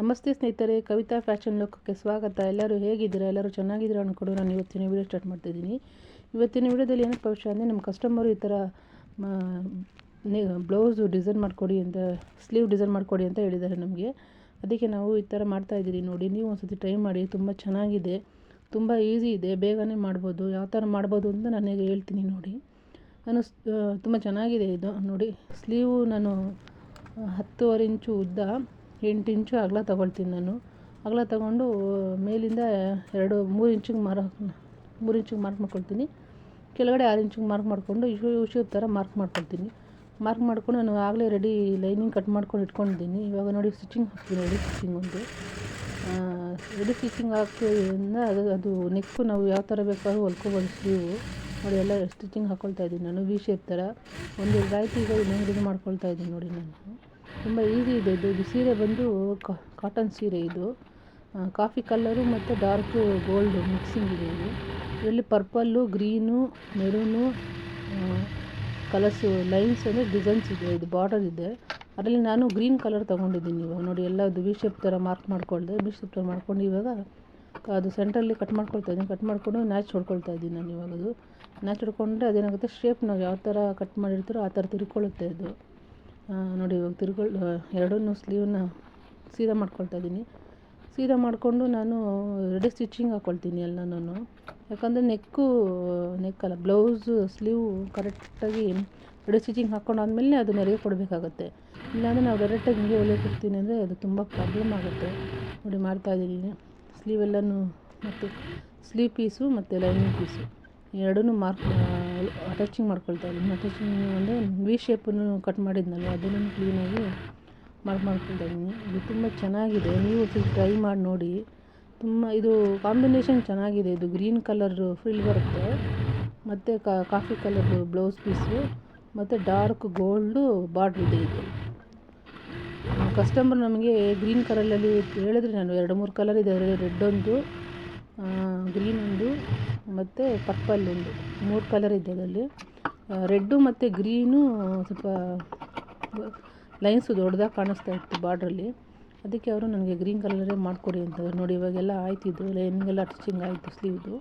ನಮಸ್ತೆ ಸ್ನೇಹಿತರೆ, ಕವಿತಾ ಫ್ಯಾಷನ್ ಲೋಕಕ್ಕೆ ಸ್ವಾಗತ. ಎಲ್ಲರೂ ಹೇಗಿದ್ದೀರಾ? ಎಲ್ಲರೂ ಚೆನ್ನಾಗಿದ್ದೀರಾ ಅಂದ್ಕೊಂಡು ನಾನು ಇವತ್ತಿನ ವೀಡಿಯೋ ಸ್ಟಾರ್ಟ್ ಮಾಡ್ತಾಯಿದ್ದೀನಿ ಇವತ್ತಿನ ವೀಡಿಯೋದಲ್ಲಿ ಏನಪ್ಪ ವಿಷಯ ಅಂದರೆ, ನಮ್ಮ ಕಸ್ಟಮರು ಈ ಥರ ಬ್ಲೌಸು ಡಿಸೈನ್ ಮಾಡಿಕೊಡಿ ಅಂತ, ಸ್ಲೀವ್ ಡಿಸೈನ್ ಮಾಡಿಕೊಡಿ ಅಂತ ಹೇಳಿದ್ದಾರೆ ನಮಗೆ. ಅದಕ್ಕೆ ನಾವು ಈ ಥರ ಮಾಡ್ತಾಯಿದ್ದೀರಿ ನೋಡಿ. ನೀವು ಒಂದ್ಸತಿ ಟ್ರೈ ಮಾಡಿ. ತುಂಬ ಚೆನ್ನಾಗಿದೆ. ತುಂಬ ಈಸಿ ಇದೆ. ಬೇಗನೆ ಮಾಡ್ಬೋದು. ಯಾವ ಥರ ಮಾಡ್ಬೋದು ಅಂತ ನನಗೆ ಹೇಳ್ತೀನಿ ನೋಡಿ. ನಾನು ತುಂಬ ಚೆನ್ನಾಗಿದೆ ಇದು ನೋಡಿ. ಸ್ಲೀವು ನಾನು ಹತ್ತುವರೆ ಇಂಚು ಉದ್ದ. ಎಂಟು ಇಂಚು ಅಗಲ ತೊಗೊಳ್ತೀನಿ ನಾನು. ಅಗಲ ತೊಗೊಂಡು ಮೇಲಿಂದ ಎರಡು ಮೂರು ಇಂಚಿಗೆ ಮಾರ, ಮೂರು ಇಂಚಿಗೆ ಮಾರ್ಕ್ ಮಾಡ್ಕೊಳ್ತೀನಿ. ಕೆಳಗಡೆ ಆರು ಇಂಚಿಗೆ ಮಾರ್ಕ್ ಮಾಡಿಕೊಂಡು ಇಶು ಇಶು ಥರ ಮಾರ್ಕ್ ಮಾಡ್ಕೊಳ್ತೀನಿ. ಮಾರ್ಕ್ ಮಾಡಿಕೊಂಡು ನಾನು ಆಗಲೇ ರೆಡಿ ಲೈನಿಂಗ್ ಕಟ್ ಮಾಡ್ಕೊಂಡು ಇಟ್ಕೊಂಡಿದ್ದೀನಿ. ಇವಾಗ ನೋಡಿ ಸ್ಟಿಚಿಂಗ್ ಹಾಕ್ತೀನಿ ರೆಡಿ ಸ್ಟಿಚಿಂಗ್ ಒಂದು. ರೆಡಿ ಸ್ಟಿಚಿಂಗ್ ಹಾಕೋದ್ರಿಂದ ಅದು ಅದು ನೆಕ್ಕು ನಾವು ಯಾವ ಥರ ಬೇಕಾದ್ರೂ ಹೊಲ್ಕೊಬೋದು ಸ್ಲೀವು ನೋಡಿ ಎಲ್ಲ ಸ್ಟಿಚಿಂಗ್ ಹಾಕ್ಕೊಳ್ತಾ ಇದ್ದೀನಿ ನಾನು ವಿ ಶೇಪ್ ಥರ. ಒಂದು ಈಗ ಇನ್ನೊಂದು ಇದು ಮಾಡ್ಕೊಳ್ತಾ ಇದ್ದೀನಿ ನೋಡಿ ನಾನು. ತುಂಬ ಈಸಿ ಇದೆ. ಇದು ಸೀರೆ ಬಂದು ಕಾಟನ್ ಸೀರೆ ಇದು. ಕಾಫಿ ಕಲ್ಲರು ಮತ್ತು ಡಾರ್ಕ್ ಗೋಲ್ಡ್ ಮಿಕ್ಸಿಂಗ್ ಇದೆ ಇದು. ಇದರಲ್ಲಿ purple green maroon colours lines ಅಂದರೆ ಡಿಸೈನ್ಸ್ ಇದೆ. ಇದು ಬಾರ್ಡರ್ ಇದೆ. ಅದರಲ್ಲಿ ನಾನು ಗ್ರೀನ್ ಕಲರ್ ತೊಗೊಂಡಿದ್ದೀನಿ ಇವಾಗ. ನೋಡಿ ಎಲ್ಲ ಅದು ವಿ ಶೇಪ್ ಥರ ಮಾರ್ಕ್ ಮಾಡ್ಕೊಳ್ದೆ. ವಿ ಶೇಪ್ ಥರ ಮಾಡ್ಕೊಂಡು ಇವಾಗ ಅದು ಸೆಂಟ್ರಲ್ಲಿ ಕಟ್ ಮಾಡ್ಕೊಳ್ತಾ ಇದ್ದೀನಿ. ಕಟ್ ಮಾಡಿಕೊಂಡು ನ್ಯಾಚ್ ಹೊಡ್ಕೊಳ್ತಾ ಇದ್ದೀನಿ ನಾನು ಇವಾಗ ಅದು. ನ್ಯಾಚ್ ಹೊಡ್ಕೊಂಡ್ರೆ ಅದೇನಾಗುತ್ತೆ? ಶೇಪ್ ನಾವು ಯಾವ ಥರ ಕಟ್ ಮಾಡಿರ್ತೀರೋ ಆ ಥರ ತಿರ್ಕೊಳ್ಳುತ್ತೆ ಅದು. ನೋಡಿ, ಇವಾಗ ತಿರ್ಗೊಳ್ ಎರಡನ್ನೂ ಸ್ಲೀವ್ನ ಸೀದಾ ಮಾಡ್ಕೊಳ್ತಾ ಇದ್ದೀನಿ. ಸೀದಾ ಮಾಡಿಕೊಂಡು ನಾನು ರೆಡಿ ಸ್ಟಿಚಿಂಗ್ ಹಾಕ್ಕೊಳ್ತೀನಿ ಎಲ್ಲನೂ ಯಾಕಂದರೆ ನೆಕ್ಕು ನೆಕ್ಕಲ್ಲ ಬ್ಲೌಸು ಸ್ಲೀವ್ ಕರೆಕ್ಟಾಗಿ ರೆಡಿ ಸ್ಟಿಚಿಂಗ್ ಹಾಕ್ಕೊಂಡಾದ್ಮೇಲೆ ಅದು ನೆರಿಗೆ ಕೊಡಬೇಕಾಗತ್ತೆ. ಇಲ್ಲಾಂದರೆ ನಾವು ಡೈರೆಕ್ಟಾಗಿ ಹಿಂಗೆ ಹೊಲಿಯೋಕೆ ಹೋಗ್ತೀನಿ ಅಂದರೆ ಅದು ತುಂಬ ಪ್ರಾಬ್ಲಮ್ ಆಗುತ್ತೆ. ನೋಡಿ ಮಾಡ್ತಾಯಿದ್ದೀನಿ ಸ್ಲೀವ್ ಎಲ್ಲನೂ ಮತ್ತು ಸ್ಲೀವ್ ಪೀಸು ಮತ್ತು ಲೈನಿಂಗ್ ಪೀಸು ಎರಡನ್ನೂ ಮಾರ್ಕ್ ಅಟ್ಯಾಚಿಂಗ್ ಮಾಡ್ಕೊಳ್ತಾ ಇದ್ದೀನಿ ಅಟ್ಯಾಚಿಂಗ್ ಅಂದರೆ ವಿ ಶೇಪನ್ನು ಕಟ್ ಮಾಡಿದ್ನಲ್ಲ ಅದನ್ನು ಕ್ಲೀನಾಗಿ ಮಾಡಿ ಮಾಡ್ಕೊಳ್ತಾ ಇದ್ದೀನಿ. ಇದು ತುಂಬ ಚೆನ್ನಾಗಿದೆ. ನೀವು ಟ್ರೈ ಮಾಡಿ ನೋಡಿ. ತುಂಬ ಇದು ಕಾಂಬಿನೇಷನ್ ಚೆನ್ನಾಗಿದೆ. ಇದು ಗ್ರೀನ್ ಕಲರ್ ಫ್ರಿಲ್ ಬರುತ್ತೆ. ಮತ್ತು ಕಾಫಿ ಕಲರ್ದು ಬ್ಲೌಸ್ ಪೀಸು ಮತ್ತು ಡಾರ್ಕ್ ಗೋಲ್ಡು ಬಾರ್ಡ್ರ್ ಇದೆ ಇದು. ಕಸ್ಟಮರ್ ನಮಗೆ ಗ್ರೀನ್ ಕಲರಲ್ಲಿ ಹೇಳಿದ್ರೆ ನಾನು. ಎರಡು ಮೂರು ಕಲರ್ ಇದೆ. ರೆಡ್ ಒಂದು. ಗ್ರೀನ್ ಒಂದು ಮತ್ತು ಪರ್ಪಲ್ ಒಂದು ಮೂರು ಕಲರ್ ಇದೆ ಅದರಲ್ಲಿ. ರೆಡ್ಡು ಮತ್ತು ಗ್ರೀನು ಸ್ವಲ್ಪ ಲೈನ್ಸು ದೊಡ್ಡದಾಗಿ ಕಾಣಿಸ್ತಾ ಇತ್ತು ಬಾರ್ಡ್ರಲ್ಲಿ ಅದಕ್ಕೆ ಅವರು ನನಗೆ ಗ್ರೀನ್ ಕಲರೇ ಮಾಡಿಕೊಡಿ ಅಂತ. ನೋಡಿ, ಇವಾಗೆಲ್ಲ ಆಯ್ತಿದ್ದು. ಲೈನಿಂಗೆಲ್ಲ ಸ್ಟಿಚಿಂಗ್ ಆಯಿತು ಸ್ಲೀವ್ದು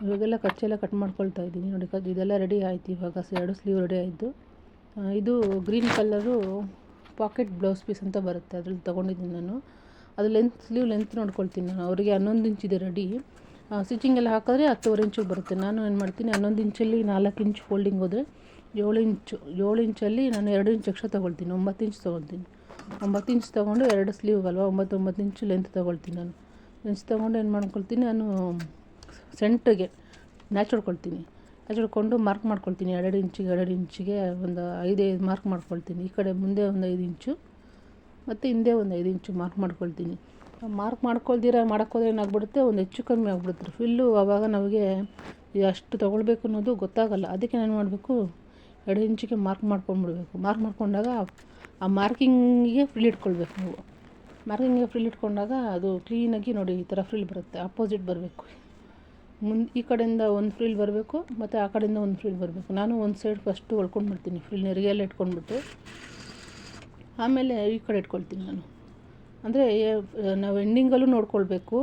ಇವಾಗೆಲ್ಲ ಕಚ್ಚೆಲ್ಲ ಕಟ್ ಮಾಡ್ಕೊಳ್ತಾ ಇದ್ದೀನಿ. ನೋಡಿ ಇದೆಲ್ಲ ರೆಡಿ ಆಯಿತು ಇವಾಗ. ಎರಡು ಸ್ಲೀವ್ ರೆಡಿ ಆಯಿತು. ಇದು green colour pocket blouse piece ಅಂತ ಬರುತ್ತೆ. ಅದ್ರಲ್ಲಿ ತೊಗೊಂಡಿದ್ದೀನಿ ನಾನು. ಅದು ಲೆಂತ್ ಸ್ಲೀವ್ ಲೆಂತ್ ನೋಡ್ಕೊಳ್ತೀನಿ ನಾನು. ಅವರಿಗೆ ಹನ್ನೊಂದು ಇಂಚಿದೆ ರೆಡಿ ಸ್ಟಿಚಿಂಗ್ ಎಲ್ಲ ಹಾಕಿದ್ರೆ ಹತ್ತುವರೆ ಇಂಚಿಗೆ ಬರುತ್ತೆ. ನಾನು ಏನು ಮಾಡ್ತೀನಿ, ಹನ್ನೊಂದು ಇಂಚಲ್ಲಿ ನಾಲ್ಕು ಇಂಚ್ ಫೋಲ್ಡಿಂಗ್ ಹೋದರೆ ಏಳು ಇಂಚು ಏಳು ಇಂಚಲ್ಲಿ ನಾನು ಎರಡು ಇಂಚ್ ಎಕ್ಸ್ಟ್ರಾ ತೊಗೊಳ್ತೀನಿ. ಒಂಬತ್ತು ಇಂಚ್ ತೊಗೊಳ್ತೀನಿ. ಒಂಬತ್ತು ಇಂಚ್ ತೊಗೊಂಡು ಎರಡು ಸ್ಲೀವ್ ಅಲ್ವಾ? ಒಂಬತ್ತು ಒಂಬತ್ತು ಇಂಚು ಲೆಂತ್ ತೊಗೊಳ್ತೀನಿ ನಾನು. ಇಂಚ್ ತೊಗೊಂಡು ಏನು ಮಾಡ್ಕೊಳ್ತೀನಿ, ನಾನು ಸೆಂಟ್ರಿಗೆ ನ್ಯಾಚ್ ಹೊಡ್ಕೊಳ್ತೀನಿ ನ್ಯಾಚ್ ಹೊಡ್ಕೊಂಡು ಮಾರ್ಕ್ ಮಾಡ್ಕೊಳ್ತೀನಿ. ಎರಡು ಇಂಚಿಗೆ ಎರಡು ಇಂಚಿಗೆ ಒಂದು ಐದೈದು ಮಾರ್ಕ್ ಮಾಡ್ಕೊಳ್ತೀನಿ. ಈ ಕಡೆ ಮುಂದೆ ಒಂದು ಐದು ಇಂಚು ಮತ್ತು ಹಿಂದೆ ಒಂದು ಐದು ಇಂಚು ಮಾರ್ಕ್ ಮಾಡ್ಕೊಳ್ತೀನಿ. ಮಾರ್ಕ್ ಮಾಡ್ಕೊಳ್ದಿರ, ಮಾಡೋಕ್ಕೋದ್ರೆ ಏನಾಗ್ಬಿಡುತ್ತೆ? ಒಂದು ಹೆಚ್ಚು ಕಮ್ಮಿ ಆಗ್ಬಿಡುತ್ತೆ. ಫಿಲ್ಲು ಆವಾಗ ನಮಗೆ ಎಷ್ಟು ತೊಗೊಳ್ಬೇಕು ಅನ್ನೋದು ಗೊತ್ತಾಗಲ್ಲ. ಅದಕ್ಕೆ ನಾನು ಮಾಡಬೇಕು? ಎರಡು ಇಂಚಿಗೆ ಮಾರ್ಕ್ ಮಾಡ್ಕೊಂಡ್ಬಿಡ್ಬೇಕು. ಮಾರ್ಕ್ ಮಾಡಿಕೊಂಡಾಗ ಆ ಮಾರ್ಕಿಂಗಿಗೆ ಫ್ರಿಲ್ ಇಟ್ಕೊಳ್ಬೇಕು ನಾವು. ಮಾರ್ಕಿಂಗಿಗೆ ಫ್ರಿಲ್ ಇಟ್ಕೊಂಡಾಗ ಅದು ಕ್ಲೀನಾಗಿ ನೋಡಿ, ಈ ಥರ ಫ್ರಿಲ್ ಬರುತ್ತೆ. ಅಪೋಸಿಟ್ ಬರಬೇಕು. ಮುಂದೆ ಈ ಕಡೆಯಿಂದ ಒಂದು ಫ್ರಿಲ್ ಬರಬೇಕು, ಮತ್ತು ಆ ಕಡೆಯಿಂದ ಒಂದು ಫ್ರಿಲ್ ಬರಬೇಕು. ನಾನು ಒಂದು ಸೈಡ್ ಫಸ್ಟು ಹೊಳ್ಕೊಂಡ್ಬಿಡ್ತೀನಿ. ಫ್ರಿಲ್ ನೆರಿಗೆಲ್ಲ ಇಟ್ಕೊಂಡ್ಬಿಟ್ಟು. ಆಮೇಲೆ ಈ ಕಡೆ ಇಟ್ಕೊಳ್ತೀನಿ ನಾನು. ಅಂದರೆ ನಾವು ಎಂಡಿಂಗಲ್ಲೂ ನೋಡ್ಕೊಳ್ಬೇಕು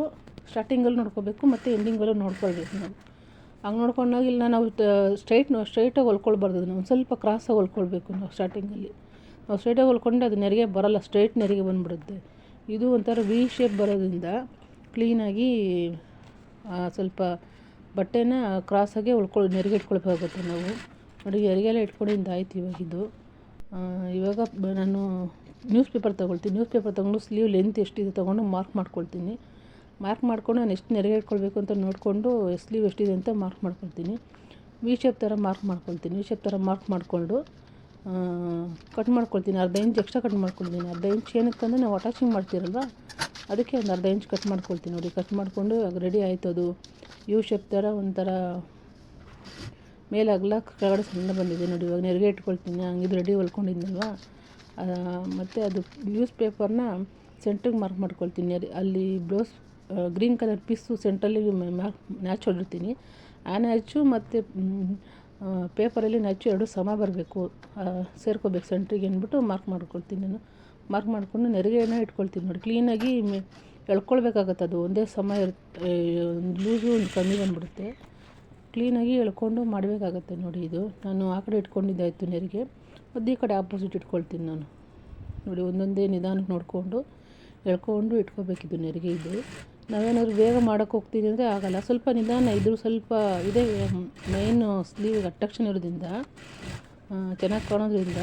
ಸ್ಟಾರ್ಟಿಂಗಲ್ಲೂ ನೋಡ್ಕೋಬೇಕು ಮತ್ತು ಎಂಡಿಂಗಲ್ಲೂ ನೋಡ್ಕೊಳ್ಬೇಕು ನಾವು. ಹಂಗೆ ನೋಡ್ಕೊಂಡಾಗ ಇಲ್ಲ ನಾವು ಸ್ಟ್ರೈಟ್ ಸ್ಟ್ರೈಟಾಗಿ ಹೊಲ್ಕೊಳ್ಬಾರ್ದು. ಅದನ್ನು ಒಂದು ಸ್ವಲ್ಪ ಕ್ರಾಸಾಗಿ ಹೊಲ್ಕೊಳ್ಬೇಕು ನಾವು ಸ್ಟಾರ್ಟಿಂಗಲ್ಲಿ ನಾವು ಸ್ಟ್ರೈಟಾಗಿ ಹೊಲ್ಕೊಂಡ್ರೆ ಅದು ನೆರಿಗೆ ಬರೋಲ್ಲ ಸ್ಟ್ರೈಟ್ ನೆರಿಗೆ ಬಂದುಬಿಡುತ್ತೆ. ಇದು ಒಂಥರ ವಿ ಶೇಪ್ ಬರೋದ್ರಿಂದ ಕ್ಲೀನಾಗಿ ಸ್ವಲ್ಪ ಬಟ್ಟೆನ ಕ್ರಾಸಾಗೆ ಉಳ್ಕೊಳ್ಳಿ ನೆರಿಗೆ ಇಟ್ಕೊಳ್ಬೇಕಾಗುತ್ತೆ ನಾವು. ನೋಡಿ ನೆರಿಗೆಲ್ಲ ಇಟ್ಕೊಂಡಿಂದ ಆಯ್ತು ಇವಾಗಿದ್ದು ಇವಾಗ ನಾನು ನ್ಯೂಸ್ ಪೇಪರ್ ತೊಗೊಳ್ತೀನಿ. ನ್ಯೂಸ್ ಪೇಪರ್ ತೊಗೊಂಡು ಸ್ಲೀವ್ ಲೆಂತ್ ಎಷ್ಟಿದೆ ತೊಗೊಂಡು ಮಾರ್ಕ್ ಮಾಡ್ಕೊಳ್ತೀನಿ. ಮಾರ್ಕ್ ಮಾಡ್ಕೊಂಡು ನಾನು ಎಷ್ಟು ನೆರಿಗೆ ಅಂತ ನೋಡಿಕೊಂಡು ಸ್ಲೀವ್ ಎಷ್ಟಿದೆ ಅಂತ ಮಾರ್ಕ್ ಮಾಡ್ಕೊಳ್ತೀನಿ. ವಿ ಶೇಪ್ ಥರ ಮಾರ್ಕ್ ಮಾಡ್ಕೊಳ್ತೀನಿ. ವಿ ಶೇಪ್ ಥರ ಮಾರ್ಕ್ ಮಾಡಿಕೊಂಡು ಕಟ್ ಮಾಡ್ಕೊಳ್ತೀನಿ. ಅರ್ಧ ಇಂಚ್ ಎಕ್ಸ್ಟ್ರಾ ಕಟ್ ಮಾಡ್ಕೊಳ್ತೀನಿ. ಅರ್ಧ ಇಂಚ್ ಏನಕ್ಕೆ ಅಂದರೆ ನಾವು ಅಟ್ಯಾಚಿಂಗ್ ಮಾಡ್ತೀರಲ್ವ? ಅದಕ್ಕೆ ಒಂದು ಅರ್ಧ ಇಂಚ್ ಕಟ್ ಮಾಡ್ಕೊಳ್ತೀನಿ ನೋಡಿ. ಕಟ್ ಮಾಡಿಕೊಂಡು ರೆಡಿ ಆಯಿತು ಅದು ಯು ಶೇಪ್ ಥರ ಒಂಥರ ಮೇಲೆ ಅಗಲ ಕೆಳಗಡೆ ಸಣ್ಣ ಬಂದಿದೆ ನೋಡಿ, ಇವಾಗ ನೆರಿಗೆ ಇಟ್ಕೊಳ್ತೀನಿ ಹಂಗಿದ್ರೆ ರೆಡಿ ಹೊಲ್ಕೊಂಡಿದ್ನಲ್ವ? ಮತ್ತು ಅದು ನ್ಯೂಸ್ ಪೇಪರ್ನ ಸೆಂಟ್ರಿಗೆ ಮಾರ್ಕ್ ಮಾಡ್ಕೊಳ್ತೀನಿ. ಅಲ್ಲಿ ಬ್ಲೌಸ್ ಗ್ರೀನ್ ಕಲರ್ ಪೀಸು ಸೆಂಟ್ರಲ್ಲಿ ಮ್ಯಾಕ್ ನ್ಯಾಚ್ ಹೊಡಿರ್ತೀನಿ ಆ ನ್ಯಾಚು ಮತ್ತು ಪೇಪರಲ್ಲಿ ನ್ಯಾಚು ಎರಡು ಸಮ ಬರಬೇಕು. ಸೇರ್ಕೋಬೇಕು ಸೆಂಟ್ರಿಗೆ ಅಂದ್ಬಿಟ್ಟು ಮಾರ್ಕ್ ಮಾಡ್ಕೊಳ್ತೀನಿ ನಾನು. ಮಾರ್ಕ್ ಮಾಡಿಕೊಂಡು ನೆರಿಗೆನ ಇಟ್ಕೊಳ್ತೀನಿ ನೋಡಿ. ಕ್ಲೀನಾಗಿ ಎಳ್ಕೊಳ್ಬೇಕಾಗತ್ತೆ ಅದು. ಒಂದೇ ಸಮ ಒಂದು ಲೂಸು ಒಂದು ಕಮ್ಮಿ ಬಂದುಬಿಡುತ್ತೆ. ಕ್ಲೀನಾಗಿ ಎಳ್ಕೊಂಡು ಮಾಡಬೇಕಾಗತ್ತೆ ನೋಡಿ ಇದು. ನಾನು ಆ ಕಡೆ ಇಟ್ಕೊಂಡಿದ್ದಾಯಿತು ನೆರಿಗೆ. ಮತ್ತು ಈ ಕಡೆ ಆಪೋಸಿಟ್ ಇಟ್ಕೊಳ್ತೀನಿ ನಾನು. ನೋಡಿ, ಒಂದೊಂದೇ ನಿಧಾನಕ್ಕೆ ನೋಡಿಕೊಂಡು ಎಳ್ಕೊಂಡು ಇಟ್ಕೋಬೇಕಿದು ನೆರಿಗೆ ಇದು. ನಾವೇನಾದ್ರು ಬೇಗ ಮಾಡೋಕ್ಕೆ ಹೋಗ್ತೀನಿ ಅಂದರೆ ಆಗಲ್ಲ. ಸ್ವಲ್ಪ ನಿಧಾನ, ಇದ್ರು ಸ್ವಲ್ಪ ಇದೇ ಮೇಯ್ನು ಸ್ಲೀವ್ ಅಟ್ರಾಕ್ಷನ್ ಇರೋದ್ರಿಂದ ಚೆನ್ನಾಗಿ ಕಾಣೋದ್ರಿಂದ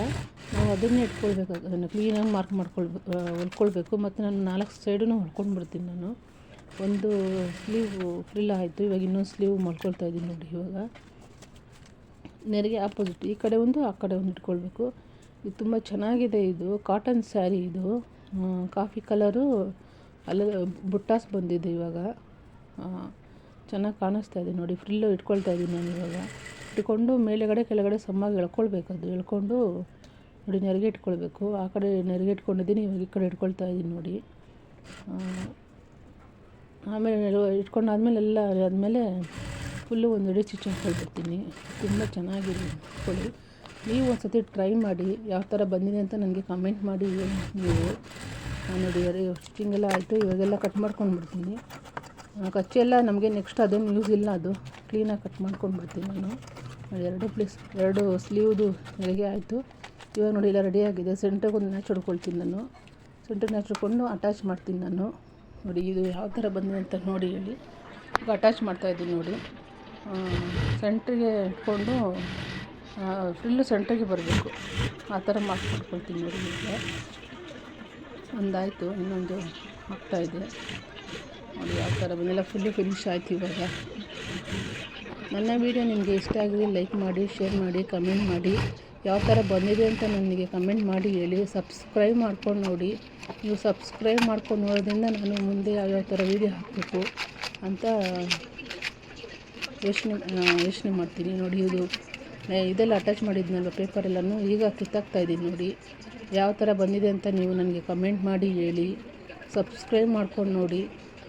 ನಾವು ಅದನ್ನೇ ಇಟ್ಕೊಳ್ಬೇಕು ಅದನ್ನು ಕ್ಲೀನಾಗಿ ಮಾರ್ಕ್ ಮಾಡ್ಕೊಳ್ಬೇಕು ಹೊಲ್ಕೊಳ್ಬೇಕು. ಮತ್ತು ನಾನು ನಾಲ್ಕು ಸೈಡೂ ಹೊಲ್ಕೊಂಡು ಬಿಡ್ತೀನಿ ನಾನು. ಒಂದು ಸ್ಲೀವ್ ಫ್ರಿಲ್ ಆಯಿತು. ಇವಾಗ ಇನ್ನೊಂದು ಸ್ಲೀವ್ ಮಾಡ್ಕೊಳ್ತಾ ಇದ್ದೀನಿ ನೋಡಿ ಇವಾಗ. ನೆರಿಗೆ ಆಪೋಸಿಟ್ ಈ ಕಡೆ ಒಂದು, ಆ ಕಡೆ ಒಂದು ಇಟ್ಕೊಳ್ಬೇಕು. ಇದು ತುಂಬ ಚೆನ್ನಾಗಿದೆ ಇದು. ಕಾಟನ್ ಸ್ಯಾರಿ ಇದು. ಕಾಫಿ ಕಲರು ಅಲ್ಲ, ಬುಟ್ಟಾಸ್ ಬಂದಿದೆ ಇವಾಗ. ಚೆನ್ನಾಗಿ ಕಾಣಿಸ್ತಾ ಇದೆ ನೋಡಿ. ಫ್ರಿಲ್ಲು ಇಟ್ಕೊಳ್ತಾ ಇದ್ದೀನಿ ನಾನು ಇವಾಗ. ಇಟ್ಕೊಂಡು ಮೇಲೆಗಡೆ, ಕೆಳಗಡೆ ಸಮ್ಮಾಗಿ ಎಳ್ಕೊಳ್ಬೇಕು ಅದು. ಎಳ್ಕೊಂಡು ನೋಡಿ, ನೆರಿಗೆ ಇಟ್ಕೊಳ್ಬೇಕು. ಆ ಕಡೆ ನೆರಿಗೆ ಇಟ್ಕೊಂಡಿದ್ದೀನಿ. ಇವಾಗ ಈ ಕಡೆ ಇಟ್ಕೊಳ್ತಾ ಇದ್ದೀನಿ ನೋಡಿ. ಆಮೇಲೆ ಇಟ್ಕೊಂಡಾದ್ಮೇಲೆ ಎಲ್ಲ ಆದಮೇಲೆ ಫುಲ್ಲು ಒಂದು ಎಡೆ ಸ್ಟಿಚ್ ಹಾಕ್ಕೊಳ್ಬಿಡ್ತೀನಿ ತುಂಬ ಚೆನ್ನಾಗಿದೆ ಕೊಡಿ ನೀವು ಒಂದು ಟ್ರೈ ಮಾಡಿ, ಯಾವ ಥರ ಬಂದಿದೆ ಅಂತ ನನಗೆ ಕಮೆಂಟ್ ಮಾಡಿ ನೀವು. ನೋಡಿ ಸ್ಟಿಚಿಂಗ್ ಸ್ಟಿಚಿಂಗೆಲ್ಲ ಆಯಿತು, ಇವಾಗೆಲ್ಲ ಕಟ್ ಮಾಡ್ಕೊಂಡ್ಬಿಡ್ತೀನಿ. ಕಚ್ಚೆ ಎಲ್ಲ ನಮಗೆ ನೆಕ್ಸ್ಟ್ ಅದೇನು ಯೂಸ್ ಇಲ್ಲ ಅದು. ಕ್ಲೀನಾಗಿ ಕಟ್ ಮಾಡ್ಕೊಂಡು ಬಿಡ್ತೀನಿ ನಾನು. ಎರಡು ಪ್ಲೇಸ್ ಎರಡು ಸ್ಲೀವ್ದು ನೆರಿಗೆ ಆಯಿತು. ಇವಾಗ ನೋಡಿ, ಎಲ್ಲ ರೆಡಿಯಾಗಿದೆ ಸೆಂಟ್ರಿಗೆ ಒಂದು ನ್ಯಾಚ್ ಹೊಡ್ಕೊಳ್ತೀನಿ ನಾನು. ಸೆಂಟ್ರಿಗೆ ನ್ಯಾಚ್ ಹೊಡ್ಕೊಂಡು ಅಟ್ಯಾಚ್ ಮಾಡ್ತೀನಿ ನಾನು. ನೋಡಿ, ಇದು ಯಾವ ಥರ ಬಂದಿದೆ ಅಂತ ನೋಡಿ ಹೇಳಿ. ಈಗ ಅಟ್ಯಾಚ್ ಮಾಡ್ತಾಯಿದ್ದೀನಿ ನೋಡಿ. ಸೆಂಟ್ರಿಗೆ ಇಟ್ಕೊಂಡು ಫುಲ್ಲು ಸೆಂಟ್ರಿಗೆ ಬರಬೇಕು. ಆ ಥರ ಮಾರ್ಕ್ ಮಾಡ್ಕೊಳ್ತೀನಿ ನೋಡಿ ನಿಮಗೆ ಒಂದಾಯಿತು, ಇನ್ನೊಂದು ಆಗ್ತಾಯಿದೆ ನೋಡಿ ಯಾವ ಥರ ಬಂದಿಲ್ಲ. ಫುಲ್ಲು ಫಿನಿಶ್ ಆಯಿತು ಇವಾಗ. ನನ್ನ ವೀಡಿಯೋ ನಿಮಗೆ ಇಷ್ಟ ಆಗಿದೆ ಲೈಕ್ ಮಾಡಿ ಶೇರ್ ಮಾಡಿ ಕಮೆಂಟ್ ಮಾಡಿ. ಯಾವ ಥರ ಬಂದಿದೆ ಅಂತ ನನಗೆ ಕಮೆಂಟ್ ಮಾಡಿ ಹೇಳಿ. ಸಬ್ಸ್ಕ್ರೈಬ್ ಮಾಡ್ಕೊಂಡು ನೋಡಿ. ನೀವು ಸಬ್ಸ್ಕ್ರೈಬ್ ಮಾಡ್ಕೊಂಡು ನೋಡೋದ್ರಿಂದ ನಾನು ಮುಂದೆ ಯಾವ್ಯಾವ ಥರ ವೀಡಿಯೋ ಹಾಕಬೇಕು ಅಂತ ಯೋಚನೆ ಯೋಚನೆ ಮಾಡ್ತೀನಿ. ನೋಡಿ ಇದು ಇದೆಲ್ಲ ಅಟ್ಯಾಚ್ ಮಾಡಿದ್ನಲ್ವ ಪೇಪರೆಲ್ಲನೂ ಈಗ ಕಿತ್ತಾಕ್ತಾ ಇದ್ದೀನಿ ನೋಡಿ. ಯಾವ ಥರ ಬಂದಿದೆ ಅಂತ ನೀವು ನನಗೆ ಕಮೆಂಟ್ ಮಾಡಿ ಹೇಳಿ. ಸಬ್ಸ್ಕ್ರೈಬ್ ಮಾಡ್ಕೊಂಡು ನೋಡಿ.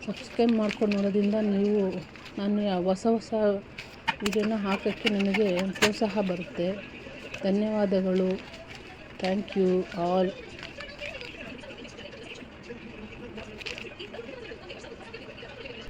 ಸಬ್ಸ್ಕ್ರೈಬ್ ಮಾಡ್ಕೊಂಡು ನೋಡೋದ್ರಿಂದ ನೀವು, ನಾನು ಹೊಸ ಹೊಸ ವೀಡಿಯೋನ ಹಾಕೋಕ್ಕೆ ನನಗೆ ಪ್ರೋತ್ಸಾಹ ಬರುತ್ತೆ. ಧನ್ಯವಾದಗಳು. Thank you all